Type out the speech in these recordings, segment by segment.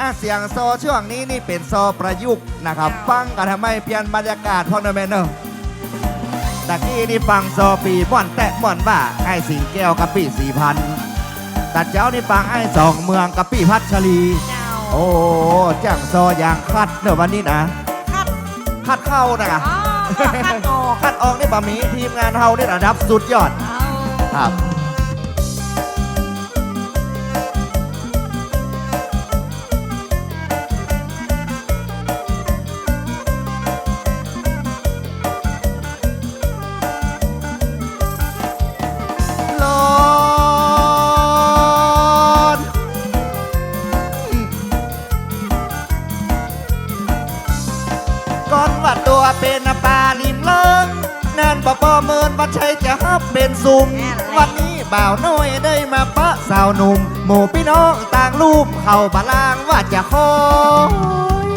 อะเสียงโซช่วงนี้นี่เป็นโซประยุกต์นะครับ ฟังกันทำไมเปลี่ยนบรรยากาศพ่อเนอะแม่เนอะตะกี้นี่ฟังโซปีม่อนแตะม่อนว่าไอ้สิงแก้วกับปีสี่พันตัดเจ้านี่ฟังไอ้สองเมืองกับปีพัชรีเจ้าโอ้จังโซอย่างคัดเนอะวันนี้นะ คัดคัดเข้านะอ๋อคัดออกคัดออกได้บะหมี่ทีมงานเฮาได้ระดับสุดยอดเอาครับ ซุ่มวันนี้บ่าวน้อยได้มาปะสาวหนุ่ม หมู่พี่น้องต่างรูปเข้าบาลางว่าจะคอย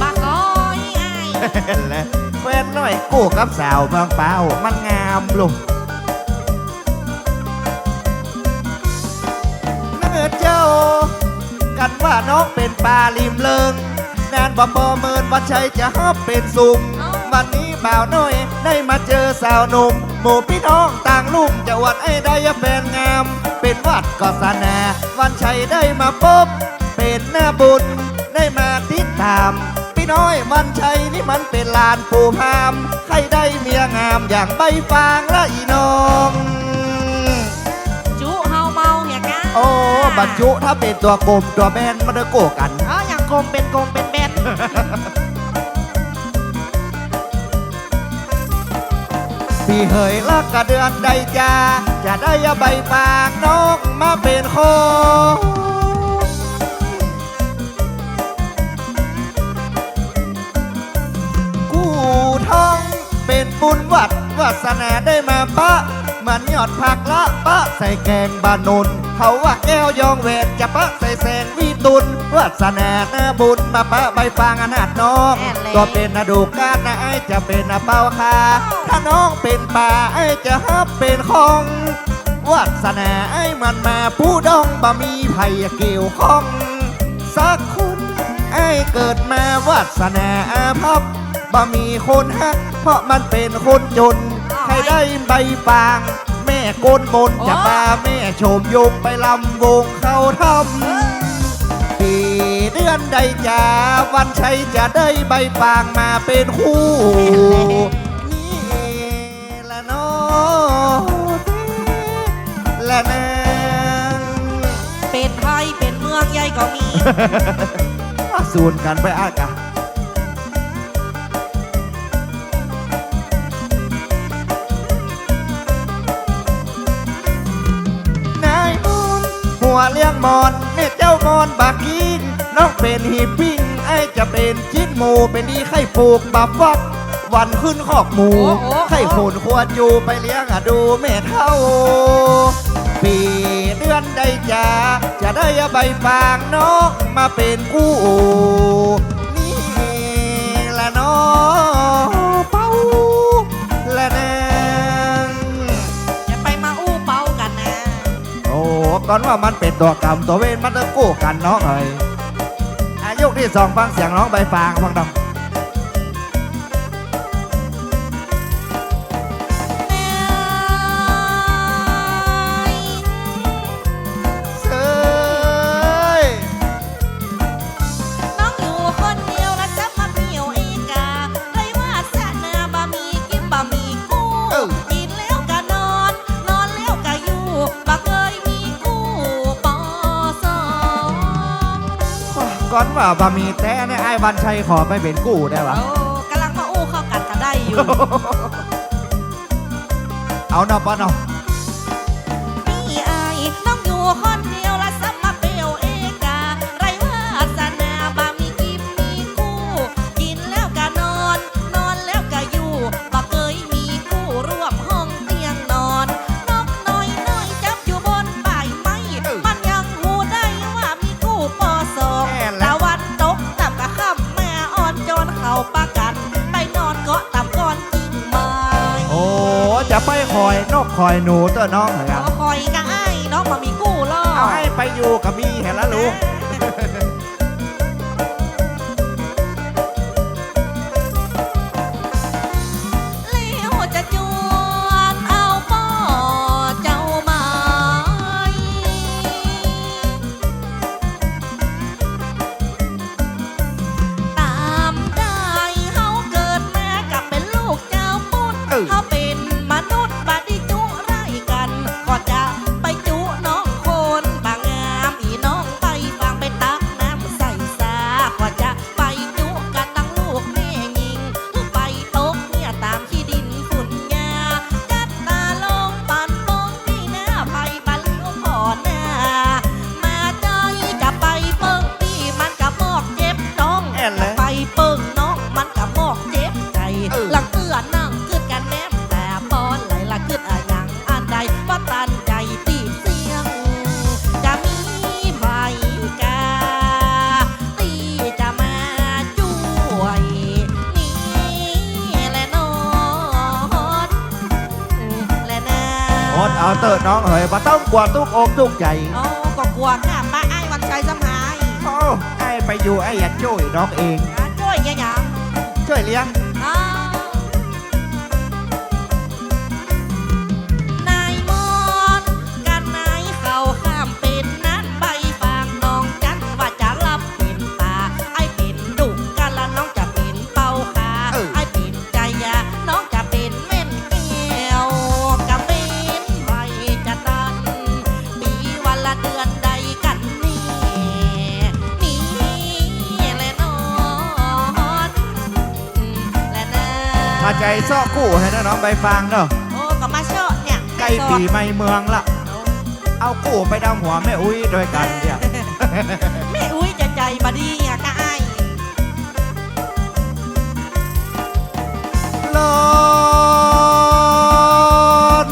ปากก้อยไอ้และแฟนน้อยกู้กับสาวบางเปล่ามันงามลุงเนื้อเจ้า กันว่าน้องเป็นปลาลิมเลิงนานบ่ปอเมินว่าใช่จะฮับเป็นซุ่มวันนี้บ่าวน้อยได้มาเจอสาวหนุ่ม หมู่พี่น้องต่างลุ่มจะวัดไอ้ได้แฟนงาม เป็นวัดก็สนา วันชัยได้มาพบ เป็นหน้าบุญได้มาติดตาม พี่น้อยวันชัยนี่มันเป็นลานปูพาม ใครได้เมียงามอย่างใบฟางและอีน้อง จุเฮาเมาเนี่ยกันโอ้บรรจุถ้าเป็นตัวกลมตัวแบนมันจะโกกัน เอ๋ออย่างกลมเป็นกลมเป็นแบน พี่เหยลักกะเดือนใดจาจะได้ใบฟางนกมาเป็นโคกู้ท้องเป็นบุญวัดวาสนาได้มาปะมือนยอดผักละปะ ใส่แกงบานุนเขาว่าแก้วยองเวทจะปะใส่แสงวิ ตุนวาสนาหน้าบุญมาปะใบฟางอนาดน้อง ก็เป็นนาดูกาดนะไอจะเป็นนาเป้าคาถ้าน้องเป็นป่าไอจะฮับเป็นของวัสนาไอมันมาผู้ดองบ่มีไผเกี่ยวข้อง สักคนไอเกิดมาวัสนาอาภัพบ่มีคนฮัก เพราะมันเป็นคนจน ใครได้ใบฟาง แม่โกนมนจะพาแม่โฉมยงไปลำวงเขาทำปี เดือนใดจะวันชัยจะได้ใบฟางมาเป็นคู่นี่แหละเน้องและนางเป็นไทยเป็นเมืองใหญ่ก็มีสูนกันไปอากะนายมอนหัวเลี้ยงมอนแม่เจ้ามอนบักยิง น้องเป็นฮีปิ้งไอจะเป็นชิ้นหมูเป็นดีไข่ปลูกบับวักวันขึ้นขอกหมูโอ้โหไข่ผลควรอยู่ไปเลี้ยงอะดูแม่เท่า ปีเดือนใดจะจะได้ใบฟางน้องมาเป็นกู้นี่แหละน้องเป้าและนางอย่าไปมาอู้เป้ากันนะ โอ้ก่อนว่ามันเป็นตัวกรรมตัวเวรมันต้องกู้กันน้องเอ้ย ยกที่สองฟังเสียงน้องใบฟางฟังดอ ว่าบะหมี่แต่เนี่ยไอ้วันชัยขอไปเป็นกู้ได้ปะโอ้กำลังมาอู้เข้ากันก็ได้อยู่ เอาเนาะปะเนาะมีอายน้องอยู่คน อยนกคอยหนูตัวน้องเหรอครับเอาคอยกะไอ้น้องมามีกู้ล่อเอาให้ไปอยู่กับมีเห็นแล้วลูก เอาเติร์น้องเอ๋ยบ่ต้องกลัวทุกอกทุกใจโอ้ก็กลัวค่ะป้าไอ้วันชัยสมัยโอ้ไอ้ไปอยู่ไอ้อยากช่วยน้องเองอะช่วยยังยังช่วยเลี้ยง คู่ให้นะน้องใบฟางเนาะโอ้ก็มาเชาะเนี่ยใกล้ปีใหม่เมืองละเอากู้ไปดำหัวแม่อุ้ยด้วยกันเนี่ยแม่อุ้ยจะใจบดีอะกายร้อน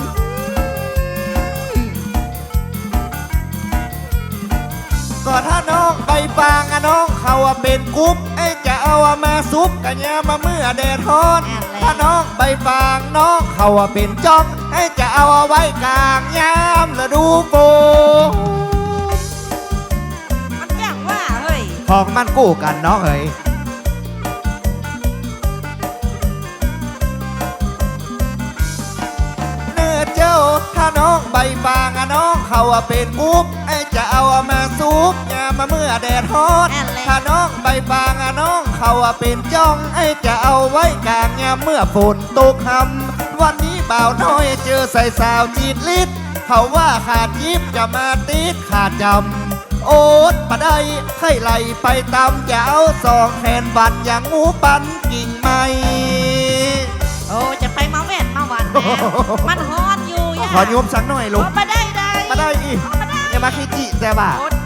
ก็ถ้าน้องใบฟางอะน้องเขาว่าเป็นกุ๊บไอ้จะเอามาซุปกันยามาเมื่อแดดฮ้อน ถ้าน้องใบฟางน้องเขาว่าเป็นจ้องให้จะเอาไว้กลางยามฤดูฝนมันอย่างว่าเฮ้ยของมันกู้กันน้องเอ๋ยเนื้อเจ้าถ้าน้องใบฟางอะน้องเขาว่าเป็นกุ๊บไอ้จะเอามาซุปยามมา เมื่อแดดฮ้อนนั่นแหละถ้าน้องใบฟางอะน้องเขาว่าเป็นจ้องไอ้จะเอาไว้กลางยามเมื่อฝนตกหำวันนี้บ่าวน้อยเจอใส่สาวจีดลิดเขาว่าขาดยิบจะมาติดขาดจำโอ๊ตปะได้ไข่ไหลไปตามยาวสองแขนบัดอย่างงูปันกิ่งไม้โอ้จะไปมาแว่นมาวันนะมันฮอนอยู่ย่าขอโยมสักหน่อยลูกโอ้มาได้ได้มาได้อีกมาได้อย่ามาคิจิแต่ว่าโอ้จีกา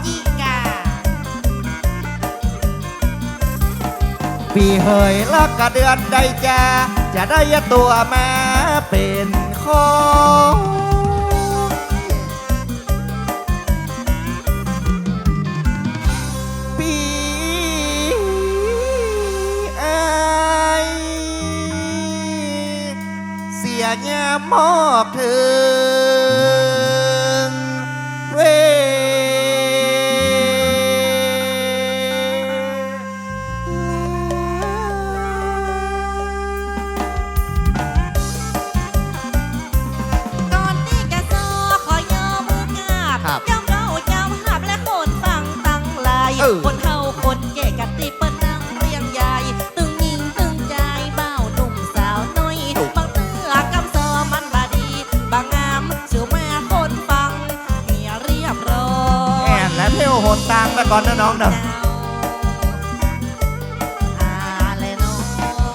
ปีเหยลักกะเดือนใดจะจะได้ตัวมาเป็นของปีไอายเสียยามอบถึง ก่อนนะน้องเนอะอาเลยเนาะ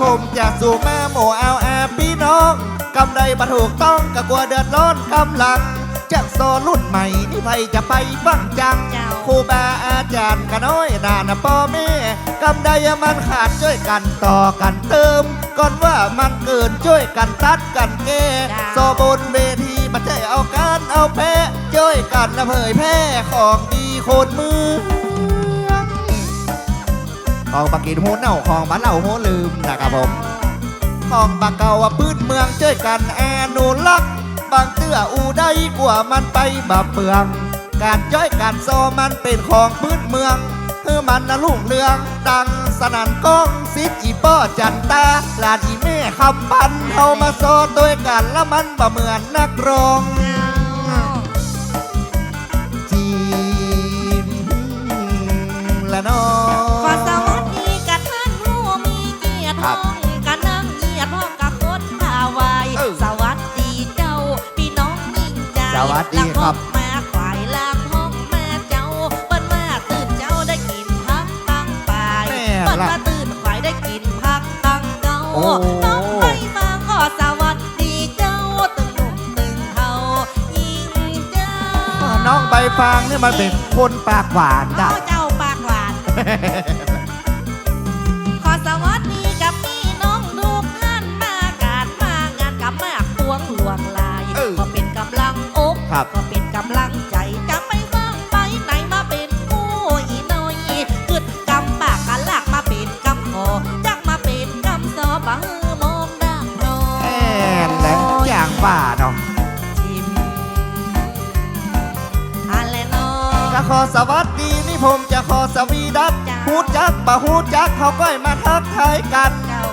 ผมจะสู่แม่หมูเอาแอบพี่น้องกำไรมาถูกต้องก็กลัวเดือดร้อนกำลังจากโซรุ่นใหม่นี่ไผจะไปฟังจังเจ้าครูบาอาจารย์ก็น้อยนานะพ่อแม่กำไดมันขาดช่วยกันต่อกันเติม ก่อนว่ามันเกินช่วยกันตัดกันแก้โซบนเวทีมันใช่เอาการเอาแพ้ช่วยกันนะเผยแพร่ของดีโคนเมือง ของปากกินโหเน่าของบ้านเราโหลืมนะครับผมของปากเก่าว่าพื้นเมืองช่วยกันแอนุรักษ์บางเตื้ออูได้กว่ามันไปบับเบือง การจ้อยการโซมันเป็นของพื้นเมืองคือมันนะลุ่งเรือง ดังสนันก้องซิดอีป้อจันตาลานอีแม่คำพันเอามาโซตัวกันแล้วมันบ่เหมือนนักร้องจีนและน้อง ฟางนี่มันเป็นคนปากหวานจ้ะ เจ้าปากหวาน ขอสวัสดีกับพี่น้องทุกท่านมาการมางานกับแม่พวงหลวงลายเออก็เป็นกำลังอกครับ ก็เป็นกำลังใจจะไม่ว่างไปไหนมาเป็นผู้อีน้อยกึดกำปากกันลากมาเป็นกำคอจักมาเป็นกำซอบะฮือมองดังรอแอนแหลงจางป่าเนาะ สวัสดีนี่ผมจะขอสวีดัสจ้าฮูจักปะฮูจักเขาก็มาทักทายกัน เจ้า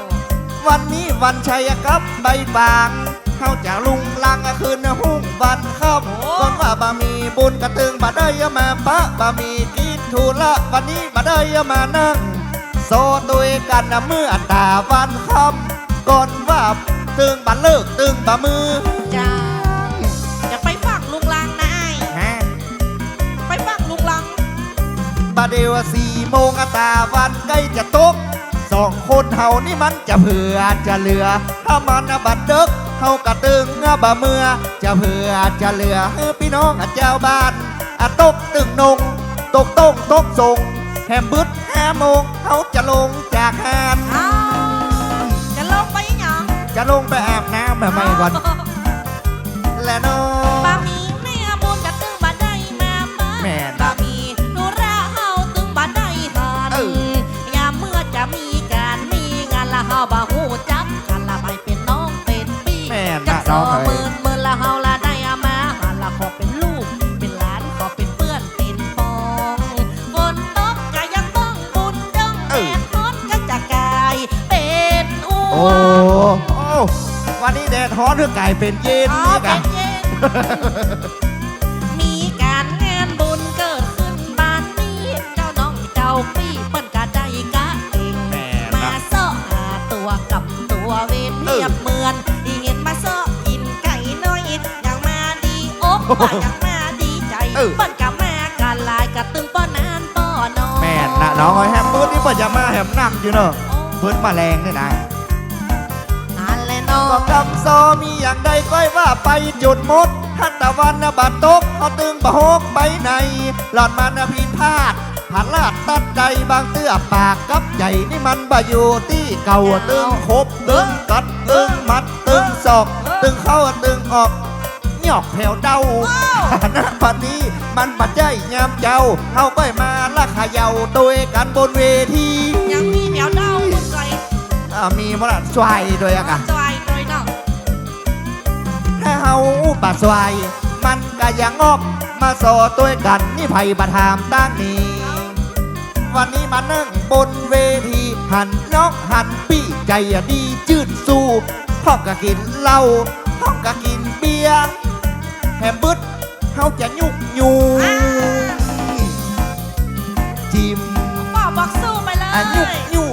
วันนี้วันชัยกับใบบางเขาจะลุงลังคืนหุ่งวันครับโอ้ก่อนว่าบะมีบุญกระตึงบะได้ยมาปะบะมีกินทุละวันนี้บะได้ยมานั่ง โซตุยกันนะเมื่อตาวันคำก่อนว่าตึงบะเลิกตึงบะมือ เจ้าอย่า บะเดียวสี่โมงอะตาวันใกล้จะตกสองคนเฮานี่มันจะเผื่อจะเหลือ ถ้ามันน่ะบัดเดึกเฮากระตึงอะบะเมื่อ จะเผื่อจะเหลือเฮ้อพี่น้องอะเจ้าบ้านอะตกตึงนง ตกต้งตกส่งแฮมบึดห้าโมงเฮาจะลงจากหานอ้าวจะลงไปหยังจะลงไปอาบน้ำแบบไม่ก่อนและน้อบะง นี้แดดฮ้อนหรือกลายเป็นเย็นอ๋อนี่เป็กันนเย็น มีการงานบุญเกิดขึ้นบ้านนี้เจ้าน้องเจ้าพี่เปิ้นกะได้กะเองแม่มานะเสาะหาตัวกับตัวเวนเนียบเหมือนอีเห็นมาเสาะกินไก่น้อยอย่างมาดีอกว่าอย่างมาดีใจเออ เปิ้นกะมากันลายกะตึงป้อนานป้อนอแม่นนะน้องเอ้ยแฮมเบิร์ดนี่เปิดจะมาแฮมนั่งอยู่เนอะเพิ่นมาแรงนี่นะนั่นแหละ น้อก็งคำซอมีอย่างใดก้อยว่าไปจุดมดทันตะวันนะบัดตกเขาตึงบะโฮกไปไหนหลอดมันนะพินพลาดผ่านลาดตัดใจบางเตื้อปากกับใหญ่นี่มันบะอยู่ที่เก่าตึงครบตึงกัดตึงมัดตึงศอกตึงเข้าตึงออกหยอกแผ่วเดาณปัจนี้มันปัจจัยยามเจ้าเฮาก้อยมาละขยาตัวกันบนเวทียังมีแมวเด้าคนใจอ่ามีมรดสวายด้วยอะกะ เฮาบาสวายมันก็ยังงอกมาโซตัวกันนี่ไผ่บาทามตั้งนี้วันนี้มานั่งบนเวทีหันนอกหันปี้ใจอะดีจืดสู้ห้องก็กินเหล้าห้องก็กินเบียร์แฮมบึดเฮาจะยุกยูจิมพ่อบอกสู้ไปเลอะยุกยยูยุกยู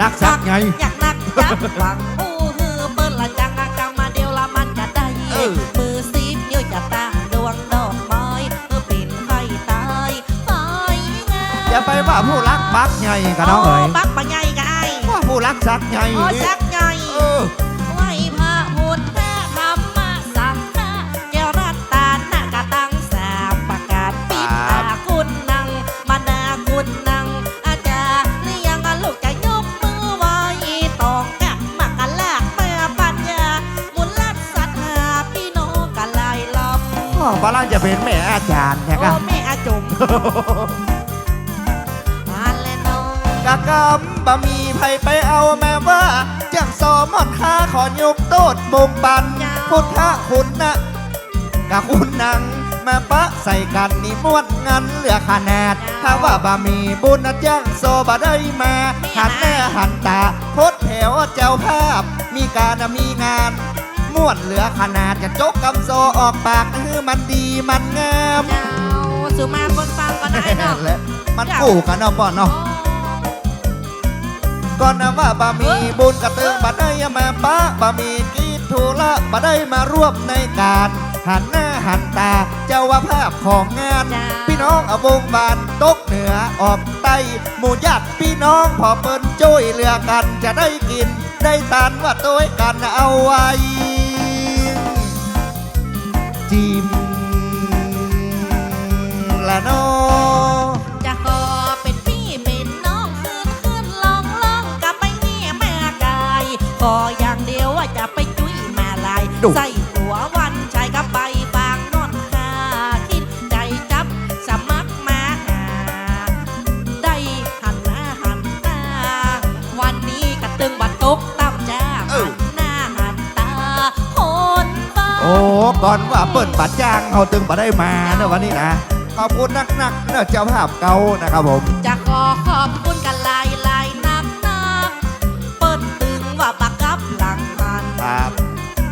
รักสักไง อยากนักจักหวังโอ้ฮือเปิ้นละจังอะจังมาเดียวละมันจะได้ เออ มือซีบนิ้วจะตั้งดวงดอกไม้เออเป็นไฟตายไฟงามอย่าไปว่าผู้รักบักไงกันน้องเอ๋ยปักปักใหญ่กับไอ้ว่าผู้รักสักไง โอ้สัก จารย์ใช่โอ้กะแม่อาจุมอันและน้องกะกำบะมีไผไปเอาแม่ว่าจังสอมอนค้าขอยกโตดบงบัน พุทธคุณนะกะคุณนังมาปะใส่กันนี่ม้วนงันเหลือขนาดถ้าว่าบะมีบุญนะจ้างโซบะได้มาหันแน่หันตาโพดแถวเจ้าภาพ มีการน่ะมีงานม้วนเหลือขนาดจะจกกำโซออกปากคือมันดีมันงาม เจ้าสุมาคนฟังก็ได้เนาะและมันกู้กันเนาะป่อนเนาะก่อนนะว่าบะหมี่บุญกระตึงบะได้มาปะบะหมี่กีทุละบะได้มาร่วมในการหันหน้าหันตาเจ้าว่าภาพของงานจ้าพี่น้องเอาวงบานตกเหนือออกใต้หมู่ญาติพี่น้องพอเปิ้นช่วยเหลือกันจะได้กิน ได้ตานว่าตัวกันเอาไว้ ละนอจะขอเป็นพี่เป็นน้องคืนคืนลองลองกับไปเงี้ยแม่กาขออย่างเดียวว่าจะไปจุ้ยแม่ลายใส่หัววันชายกับใบปางนอนคาคิดใจจับสมัครมาหาได้หันหน้าหันตาวันนี้กระตึงบัดตกตั้จ้าหน้าหันตาคนฟ้าโอ้ก่อนว่าเปิ้นบัดจ้างเขาตึงบัดได้มาเนอะวันนี้นะ ขอบคุณนักๆเนอะเจ้าภาพเก่านะครับผมจะขอขอบคุณกันหลายหลายนักนักเปิ้นตึงว่าปากกับหลังหันครับ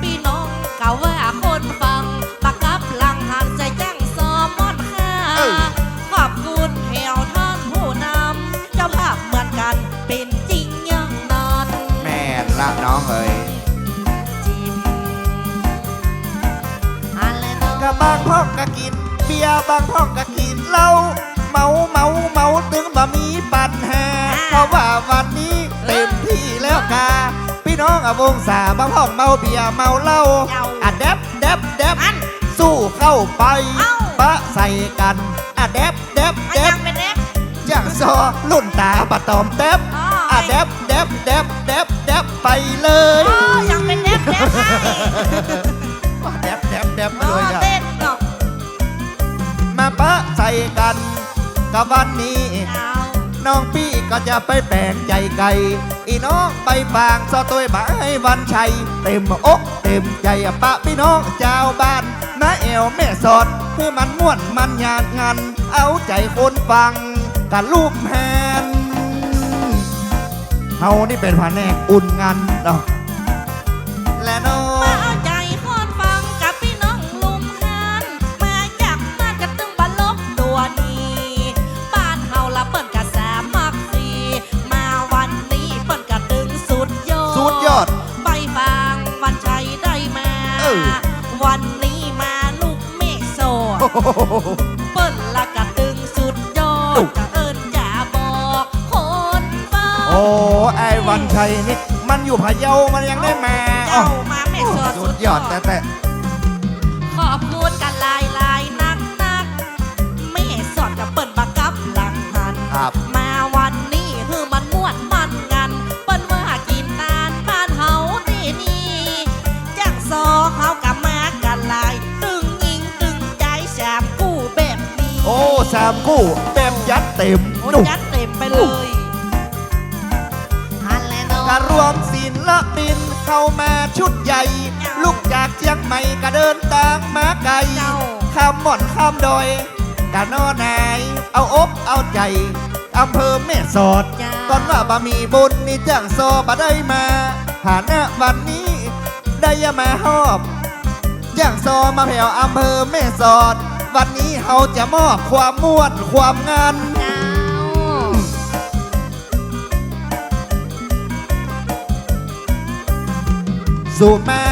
พี่น้องกะว่าคนฟังปากกับหลังหันใจจังซอมอนค่าเออขอบคุณแถวท่านผู้นำเจ้าภาพเหมือนกันเป็นจริงอยังนั้นแม่นละน้องเอ๋ยจิมอะไรเนาะกะบางพ่องกะกินเบี ยร์บางพ่องกะกินเหล้าเมาเมาเมาตึงบ่มีปัญหา เพราะว่าวันนี้เต็มที่แล้วกาพี่น้องอะวงสาบางพ่องเมาเบียร์เมาเหล้าอะแดบแดบแดบอันสู้เข้าไปเอ้าปะใส่กันอะแดบแดบอันแดยับงเป็นเด็กอย่างซอรุ่นตาปะตอมแดบอ๋ออะแดบแดบแดบแดบแดบไปเลยอ๋อยังเป็นเด็กเด็กให้แดบแดบแดบไปอ๋อเลยอะ ปะใส่กันกับวันนี้ น้องพี่ก็จะไปแปลงใจไก่อีน้องไปฟางซอตัวบาให้วันชัย เต็มอกเต็มใจปะพี่น้องเจ้าบ้านมาเอวแม่สอดให้มันม่วนมันยานงันเอาใจคนฟังกันรูปแฮนเฮานี่เป็นผนแนกอุ่นงานเนาะ เปิ้นละกระตึงสุดยอดจะเอิญจะบอกคนฟังโอ้ไอ้วันชัยนี่ มันอยู่พะเยามันยังได้มาอ๋อเจ้ามาเมฆโซดสุดยอดแต่แต่ามกู้เต็มยัดเต็มโอ้ดุยัดเต็มไปเลยฮันแลเนาะการรวมศิลปินเข้ามาชุดใหญ่เจ้าลูกจากเชียงใหม่ก็เดินตางมาไกลเจ้าข้ามหม่อนข้ามดอยกะนอนาย เอาอกเอาใจอำเภอแม่สอดเจ้าตอนว่าบะมีบุญนี่จ้างซอบะได้มา หาหน้าวันนี้ ได้ยามาหอบ จ้างซอมาแผ่วอำเภอแม่สอด วันนี้เขาจะมอบความม่วนความงาน เจ้า สู่มา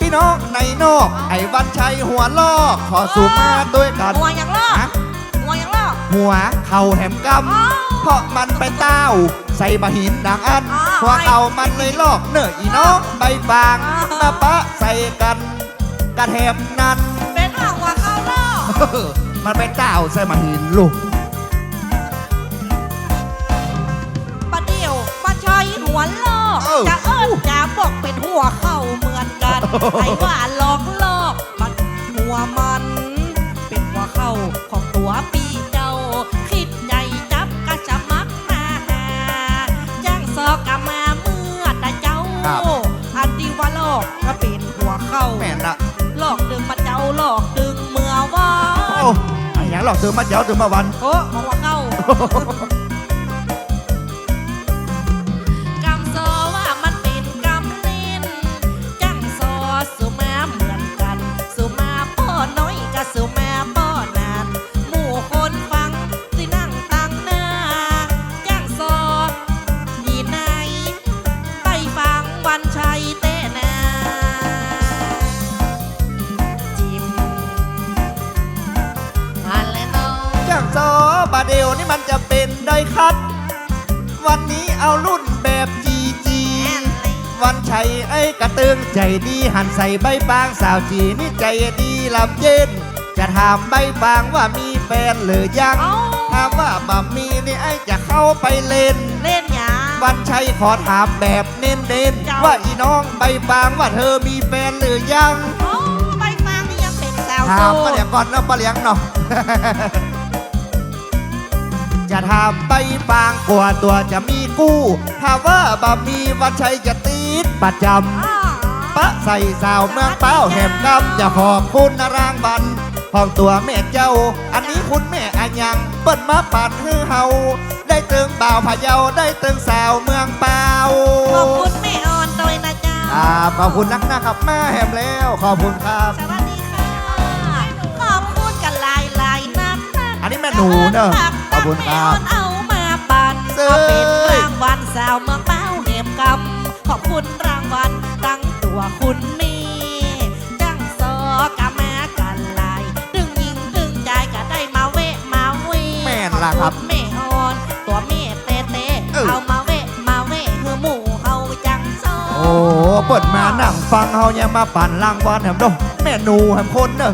พี่น้องในนอก ไอ้วันชัยหัวลอกขอสู่มาด้วยกัน หัวยังลอกฮะหัวยังลอก หัวเข่าแหมกอ๋อำเพราะมันไปเต้า ใส่บะหินดังอันอ๋อหัวเข่ามันเลยลอกเนอะอีน้องใบฟางอ๋อ มาปะใส่กันกระแถมนั้น มันไปเต้าใส่บะหินลูกประเดี๋ยวมาใช้หัวลอกเออจะเอิ้นจะบอกเป็นหัวเข้าเหมือนกันไอ้ว่าลอกลอกมันหัวมัน หยังหลอกเธอมาเจ้าเธอมาวัน โอ้ของหัวเข้า มันจะเป็นได้คัดวันนี้เอารุ่นแบบจีจีวันชัยไอ้กระเตืองใจดีหันใส่ใบปางสาวจีนี่ใจดีลำเย็น จะถามใบปางว่ามีแฟนหรือยังเอ้าถามว่าบ่มีนี่ไอ้จะเข้าไปเล่น เล่นหยาวันชัยขอถามแบบเน้นเน้นๆเจ้าว่าอีน้องใบปางว่าเธอมีแฟนหรือยังโอ้ใบฟางนี่ยังเป็นสาวถามโสมาดเดี๋ยวก่อนนะปะเลี้ยงเนาะใจจะทำไปฟางกว่าตัวจะมีกู้ถ้าว่าบะมีวันชัยจะตีดประจำปะใส่สาวเมืองเป้าแหมกำจะขอบคุณนรางบันของตัวแม่เจ้า อันนี้คุณแม่อายังเปิ้นมาปัดฮือเฮาได้ตึงบ่าวพะเยาได้ตึงสาวเมืองเป้าขอบคุณแม่ออนโดยนะเจ้าครับขอบคุณนักนะครับมาแหมแล้วขอบคุณครับสวัสดีค่ะขอบคุณกันหลายหลายๆนักนักอันนี้แม่หนูเนอะขอบ คุณครับแม่ออนเอามาปั่นเอ้ยก็เป็นรางวัลสาวเมืองเป้าเหมกำขอบคุณรางวัลตั้งตัวคุณแม่จังซอกะมากันหลายดึงยิงดึงใจก็ได้มาเวะมาเวแม่นล่ะครับขอณแม่ออนตัวแม่เต้เต้เออเอามาเวะมาเวะคือหมู่เฮาจังซอโอ้เปิดมานั่งฟังเฮายังมาปั่นรางวัลแหมดแม่หนูแหมคนเนอะ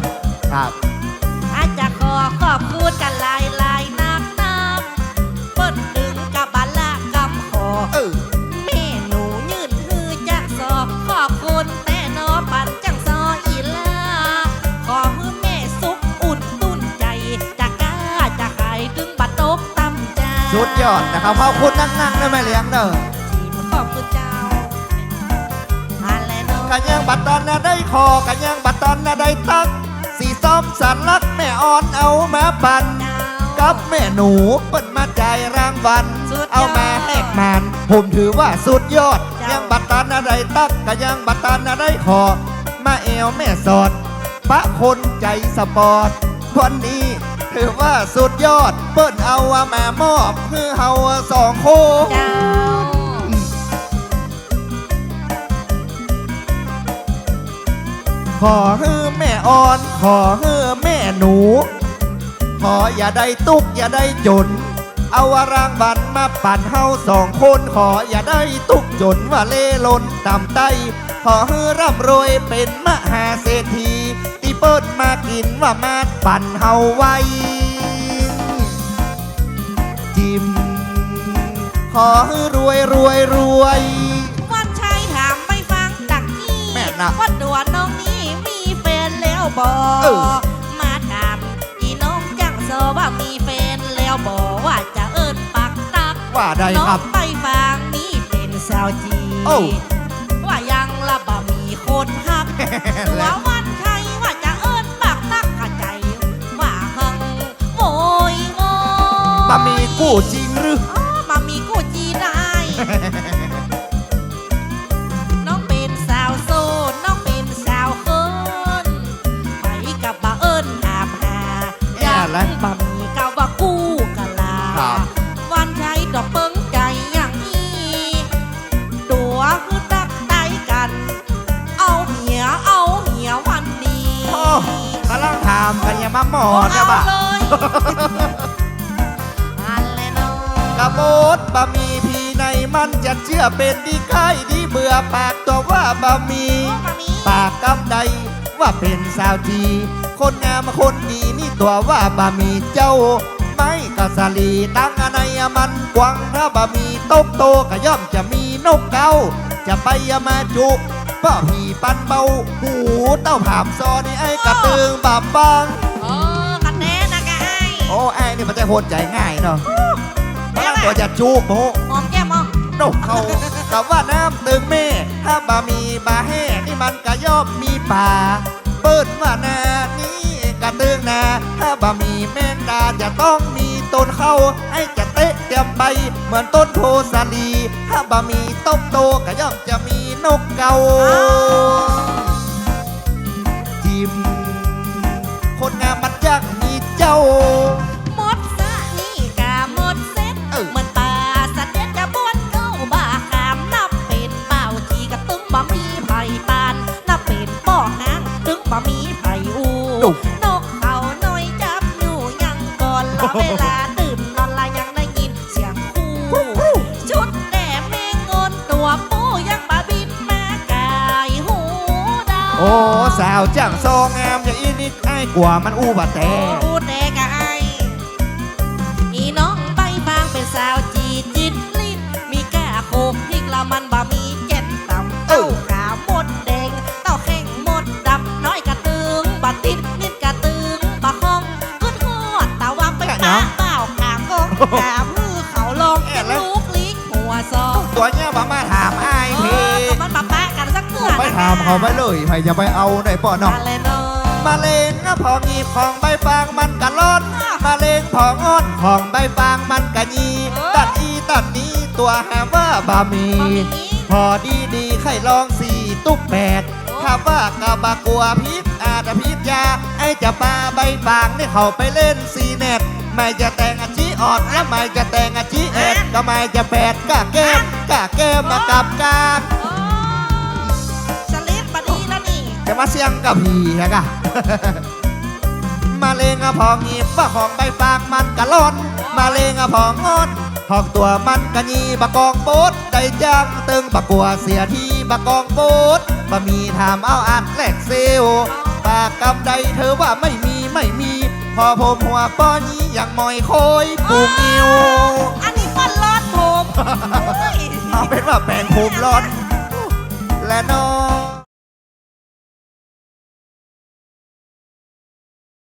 ครับ ยอดนะครับขอบคุณนั่งๆนะแม่เลี้ยงเนอะขอบคุณเจ้าอะไรเนาะกันยังบัดตอนน่ะได้คอกันยังบัดตอนน่ะได้ตัก สีซ้อมสันลักแม่อ่อนเอามาปันกับแม่หนูเปิ้นมาจ่ายรางวัลสุดยอดเอามาแลกมันผมถือว่าสุดยอดเจ้ายัยังบัตรตานอะไรตักก็ยังบัตรตานอะไรคอมาเอวแม่สอดปะคนใจสปอร์ตวันนี้ ถือว่าสุดยอด เปิ้นเอามามอบคือเฮาสองโคเจ้า ขอฮือแม่อ่อน ขอฮือแม่หนู ขออย่าได้ตุกอย่าได้จน เอาวารางวัลมาปั่นเฮาสองคน ขออย่าได้ตุกจนว่าเล่ลนต่ำใต้ขอฮือร่ำรวยเป็นมหาเศรษฐีที่ เปิดมากินว่ามาปั่นเฮาไว้ จิมขอฮือรวยรวยรวยวันชัยถามไม่ฟังตักกี้แม่น่ะว่าตัวน้องนี่มีแฟนแล้วบอเออ มาถามอีน้องจังโซว่ามีแฟนแล้วบอว่าจะเอิญปักตัก ว่าได้น้อครังบไปฟังนี่เป็นสาวจีโอ้ว่ายังละบ่มีคนฮักตัววันชัย บะมีกู้จริงหรืออ๋อมามีกูจีได้ น้องเป็นสาวโซนน้องเป็นสาวเคินไปกับบ่าเอิญหาบหาแย่แล้วบ่มีกับว่ากู้กะลาครับ วันใช้ดอกเปิ้งใจอย่างนี้ตัวคือตักใจกัน เอาเหียเอาเหียวันดีโอ้กำลังถามกันอย่ามาหมอนะเอาบ่ะเลย ดบะมีพี่ในมันจะเชื่อเป็นดีไข่ดีเบื่อปากตัวว่าบะมี ปากกำใดว่าเป็นสาวจีคนงามคนดีนี่ตัวว่าบะมีเจ้าไม่กะสาลีตั้งอะไรมันกวางถ้าบะมี่ตกโตก็ย่อมจะมีนกเก้าจะไปมาจุป้าผีปันเบาหูเต้าผามซอนี่ไอ้กระตึงบาบบังเออกันแน่นะกายโอ้ไอ้นี่มันจะโหดใจง่ายเนาะ พลังตัวจะจูบโมหอมแก้มมองนกเขากับว่าน้ำตึงเม่ ถ้าบะมีบาแห่นี่มันก็ย่อมมีป่า เปิ้นว่านานี่กระตึงนา ถ้าบะมีแมงดาจะต้องมีต้นเข้าให้จะเตะเตียมใบ เหมือนต้นโพสาลี ถ้าบะมีต้มโตก็ย่อมจะมีนกเกาจิมคนงามมันยากมีเจ้า ดุนกเขาน้อยจับอยู่ยังก่อนละเวลาตื่นนอนละยังได้ยินเสียงคู่ชุดแดงแมงงนตัวปูยังบาบินมากายหูดาวโอ้สาวจังซองงามอย่างอีนิดไอ้กว่ามันอู้บะแต่ แต่มือเขาลงเอ็นลูกลิกหัวซองตัวเนี้ยมามาถามไอ้เพี่อก็มันมาแปะกันสักเกือบไปถามเขาไปเลยให้จะไปเอาได้ป่อเนาอะไรเมาเลงนะพองีพองใบฟางมันกะล้อ่มาเลงพองอ้นของใบฟางมันกะยีตัดอีตัดนี้ตัวหาว่าบะหมี่พอดีดีๆใครลองสี่ตุ๊กแปดโถ้าว่ากะบากัวพิษอาจจะพิษยา ไอจะปลาใบฟางนี่เขาไปเล่นซีเน็ต ไม่จะแต่งอาชีออดและไม่จะแต่งอาชีเอ็ดก็ไม่จะแปดกะแก้มกะแก้มมากับการโอ้สลิปบดีแล้วนี่ จะมาเสียงกับผีฮะกะ มาเลงอะพองงีบว่าของใบฟางมันกะล่อนมาเลงอะพองอ้อนหอกตัวมันกะยีบะกองโบดได้จังตึงบะกัวเสียทีบะกองโบดบะมีถามเอาอัดแลกเซลปากกำใดเธอว่าไม่มีไม่มี พอผมหัวป้อนี้อย่างมอยโคยปูมิวอันนี้มันรอดผมโอ้ยเอาเป็นว่าแปลงภูมิร้อนและน้อง